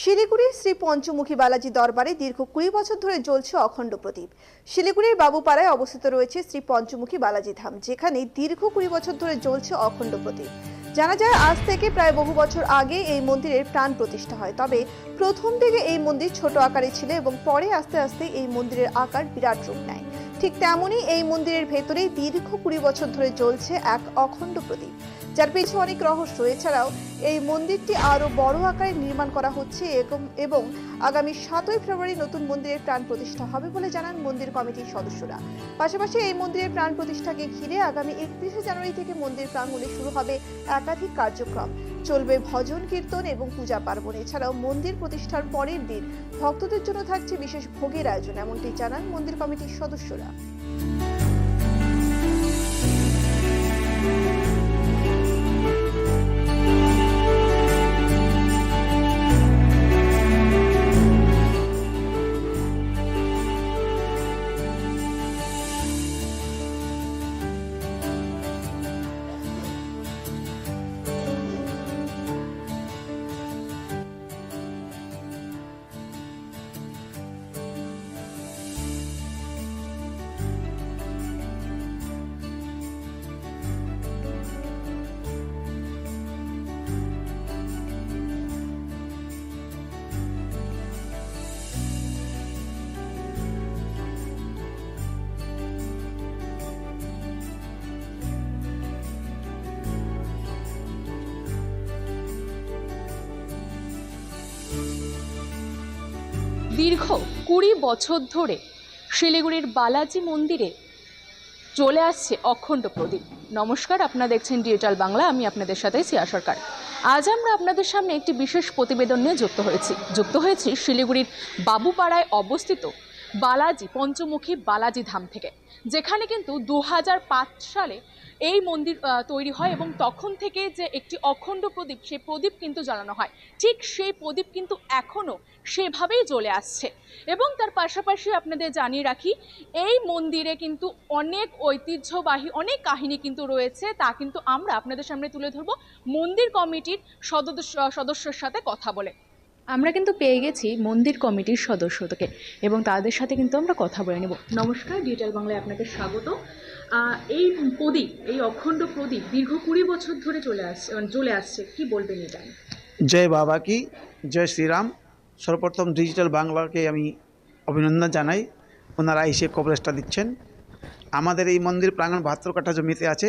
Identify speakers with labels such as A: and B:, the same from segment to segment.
A: শিলিগুড়ির শ্রী পঞ্চমুখী বালাজি দরবারে দীর্ঘ কুড়ি বছর ধরে জ্বলছে অখণ্ড প্রদীপ। শিলিগুড়ির বাবুপাড়ায় অবস্থিত রয়েছে শ্রী পঞ্চমুখী বালাজি ধাম, যেখানে দীর্ঘ কুড়ি বছর ধরে জ্বলছে অখণ্ড প্রদীপ। জানা যায়, আজ থেকে প্রায় বহু বছর আগে এই মন্দিরের প্রাণ প্রতিষ্ঠা হয়। তবে প্রথম দিকে এই মন্দির ছোট আকারে ছিল এবং পরে আস্তে আস্তে এই মন্দিরের আকার বিরাট রূপ নেয়। ঠিক তেমনই এই মন্দিরের ভেতরেই দীর্ঘ কুড়ি বছর ধরে জ্বলছে এক অখণ্ড প্রদীপ, যার পেছনে অনেক রহস্য। এছাড়াও এই মন্দিরটি আরও বড় আকারে নির্মাণ করা হচ্ছে এবং আগামী সাতই ফেব্রুয়ারি নতুন মন্দিরের প্রাণ প্রতিষ্ঠা হবে বলে জানান মন্দির কমিটির সদস্যরা। পাশাপাশি এই মন্দিরের প্রাণ প্রতিষ্ঠাকে ঘিরে আগামী একত্রিশে জানুয়ারি থেকে মন্দির প্রাঙ্গণে শুরু হবে একাধিক কার্যক্রম। চলবে ভজন কীর্তন এবং পূজা পার্বণ। এছাড়াও মন্দির প্রতিষ্ঠার পরের দিন ভক্তদের জন্য থাকছে বিশেষ ভোগের আয়োজন, এমনটি জানান মন্দির কমিটির সদস্যরা।
B: দীর্ঘ কুড়ি বছর ধরে শিলিগুড়ির বালাজি মন্দিরে চলে আসছে অখণ্ড প্রদীপ। নমস্কার, আপনারা দেখছেন ডিজিটাল বাংলা, আমি আপনাদের সাথে সিয়া সরকার। আজ আমরা আপনাদের সামনে একটি বিশেষ প্রতিবেদন নিয়ে যুক্ত হয়েছি। যুক্ত হয়েছি শিলিগুড়ির বাবুপাড়ায় অবস্থিত বালাজি, পঞ্চমুখী বালাজি ধাম থেকে, যেখানে কিন্তু দু হাজার পাঁচ সালে এই মন্দির তৈরি হয় এবং তখন থেকে যে একটি অখণ্ড প্রদীপ, সেই প্রদীপ কিন্তু জ্বালানো হয়। ঠিক সেই প্রদীপ কিন্তু এখনও সেভাবেই জ্বলে আসছে। এবং তার পাশাপাশি আপনাদের জানিয়ে রাখি, এই মন্দিরে কিন্তু অনেক ঐতিহ্যবাহী, অনেক কাহিনী কিন্তু রয়েছে, তা কিন্তু আমরা আপনাদের সামনে তুলে ধরবো। মন্দির কমিটির সদস্য, সদস্যের সাথে কথা বলে। আমরা কিন্তু পেয়ে গেছি মন্দির কমিটির সদস্যকে এবং তাদের সাথে কিন্তু আমরা কথা বলে নেব। নমস্কার, ডিজিটাল বাংলায় আপনাকে স্বাগত। এই প্রদীপ, এই অখণ্ড প্রদীপ দীর্ঘ কুড়ি বছর ধরে চলে আসছে মানে চলে আসছে। কি বলবেন এটা
C: জয় বাবা কি জয় শ্রীরাম। সর্বপ্রথম ডিজিটাল বাংলাকে আমি অভিনন্দন জানাই। ওনারা এসে কভারেজটা দিচ্ছেন। আমাদের এই মন্দির প্রাঙ্গণ বাহাত্তর কাঠা জমিতে আছে,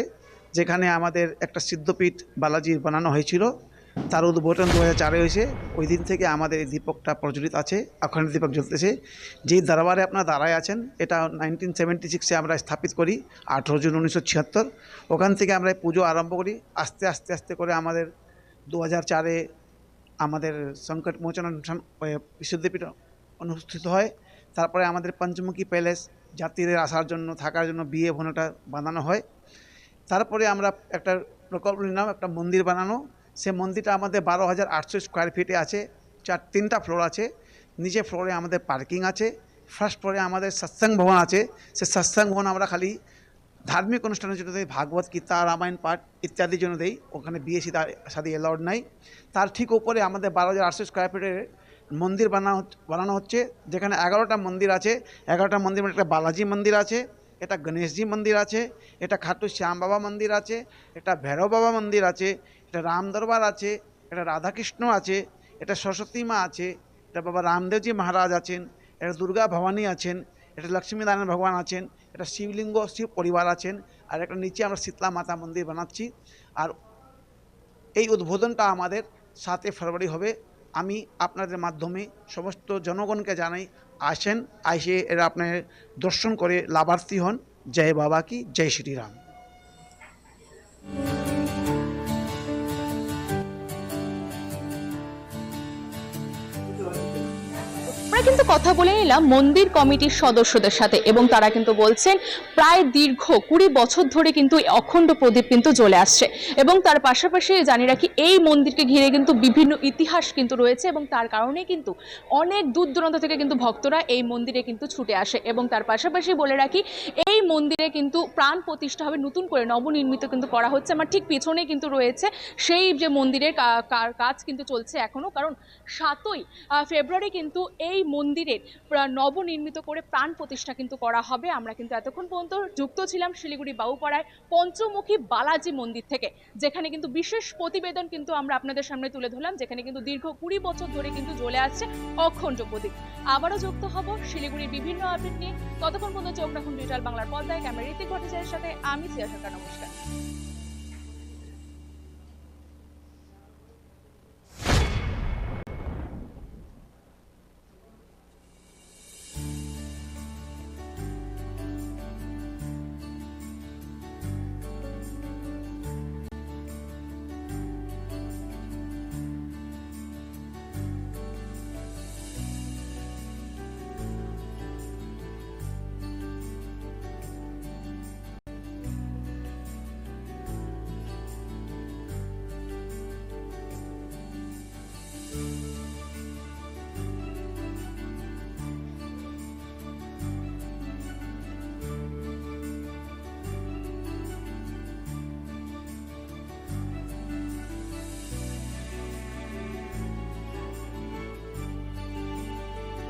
C: যেখানে আমাদের একটা সিদ্ধপীঠ বালাজির বানানো হয়েছিল। তার উদ্বোধন দু হাজার হয়েছে। ওই দিন থেকে আমাদের এই দীপকটা প্রচলিত আছে অখণ্ড দীপক জ্বলতেছে। যেই দরবারে আপনারা দাঁড়ায় আছেন, এটা নাইনটিন সেভেন্টি সিক্সে আমরা স্থাপিত করি, আঠেরো জুন উনিশশো ছিয়াত্তর। ওখান থেকে আমরা এই পুজো আরম্ভ করি। আস্তে আস্তে আস্তে করে আমাদের দু হাজার চারে আমাদের সংকট মোচন অনুষ্ঠান বিশুদ্ধিপীঠ অনুষ্ঠিত হয়। তারপরে আমাদের পঞ্চমুখী প্যালেস, যাত্রীদের আসার জন্য, থাকার জন্য বিয়ে ভবনটা বানানো হয়। তারপরে আমরা একটা প্রকল্প নিলাম, একটা মন্দির বানানো। সে মন্দিরটা আমাদের বারো হাজার আটশো স্কোয়ার ফিটে আছে, চার, তিনটা ফ্লোর আছে। নিচে ফ্লোরে আমাদের পার্কিং আছে ফার্স্ট ফ্লোরে আমাদের সৎসঙ্গ ভবন আছে। সে সৎসঙ্গ ভবন আমরা খালি ধার্মিক অনুষ্ঠানের জন্য দেই, ভাগবত গীতা, রামায়ণ পাঠ ইত্যাদির জন্য দেই। ওখানে বিয়ে সীতা সাথে অ্যালাউড নাই। তার ঠিক উপরে আমাদের বারো হাজার আটশো স্কোয়ার ফিটের মন্দির বানানো বানানো হচ্ছে, যেখানে এগারোটা মন্দির আছে। এগারোটা মন্দির মানে একটা বালাজি মন্দির আছে। এটা গণেশজি মন্দির আছে, এটা খাটু শ্যাম বাবা মন্দির আছে, এটা ভৈরব বাবা মন্দির আছে, এটা রাম দরবার আছে, এটা রাধাকৃষ্ণ আছে, এটা সরস্বতী মা আছে, এটা বাবা রামদেবজি মহারাজ আছেন, এটা দুর্গা ভবানী আছেন, এটা লক্ষ্মীনারায়ণ ভগবান আছেন, এটা শিবলিঙ্গ শিব পরিবার আছেন, আর একটা নিচে আমরা শীতলা মাতা মন্দির বানাচ্ছি। আর এই উদ্বোধনটা আমাদের সাতই ফেব্রুয়ারি হবে। আমি আপনাদের মাধ্যমে সমস্ত জনগণকে জানাই আসেন আইসে এরা আপনার দর্শন করে লাভার্থী হন। জয় বাবা কি জয় শ্রীরাম।
B: কিন্তু কথা বলে নিলাম মন্দির কমিটির সদস্যদের সাথে এবং তারা কিন্তু বলছেন, প্রায় দীর্ঘ কুড়ি বছর ধরে কিন্তু অখণ্ড প্রদীপ কিন্তু জ্বলে আসছে এবং তার পাশাপাশি জানি রাখি এই মন্দিরকে ঘিরে কিন্তু বিভিন্ন ইতিহাস কিন্তু রয়েছে এবং তার কারণে কিন্তু অনেক দূর দূরান্ত থেকে কিন্তু ভক্তরা এই মন্দিরে কিন্তু ছুটে আসে এবং তার পাশাপাশি বলে রাখি, এই মন্দিরে কিন্তু প্রাণ প্রতিষ্ঠা হবে নতুন করে নবনির্মিত কিন্তু করা হচ্ছে। আমার ঠিক পিছনে কিন্তু রয়েছে সেই যে মন্দিরের কাজ কিন্তু চলছে এখনও কারণ সাতই ফেব্রুয়ারি কিন্তু এই মন্দিরের নবনির্মিত করে প্রাণ প্রতিষ্ঠা কিন্তু করা হবে। আমরা কিন্তু এতক্ষণ পর্যন্ত যুক্ত ছিলাম শিলিগুড়ি বাবুপাড়ায় পঞ্চমুখী বালাজি মন্দির থেকে, যেখানে কিন্তু বিশেষ প্রতিবেদন কিন্তু আমরা আপনাদের সামনে তুলে ধরলাম, যেখানে কিন্তু দীর্ঘ কুড়ি বছর ধরে কিন্তু জ্বলে আসছে অখণ্ড প্রদীপ। আবারও যুক্ত হব শিলিগুড়ির বিভিন্ন আপডেট নিয়ে। ততক্ষণ পর্যন্ত চোখ রাখুন ডিজিটাল বাংলার পর্দায়। ক্যামেরা ঋতিক ভট্টাচার্যের সাথে আমি সিয়া নমস্কার।